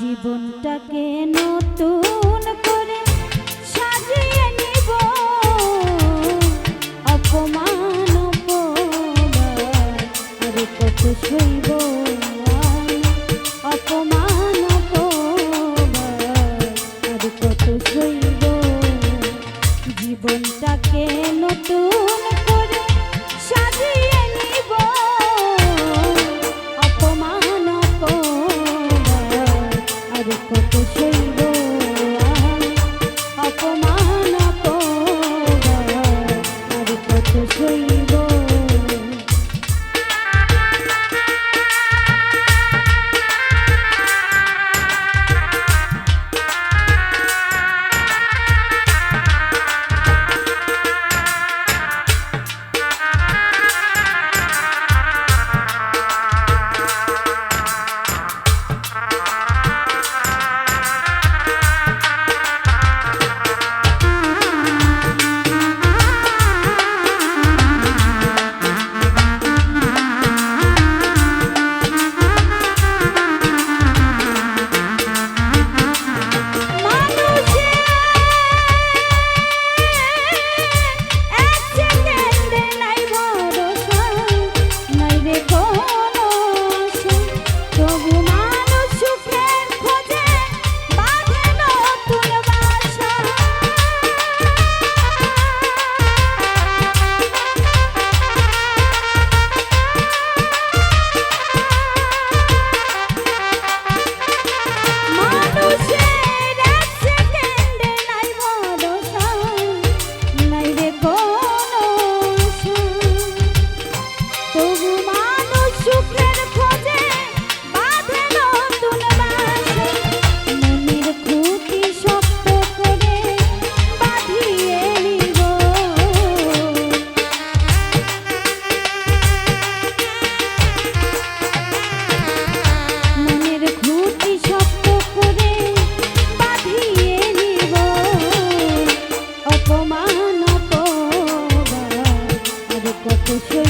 জীবনটাকে নতুন what you're saying. to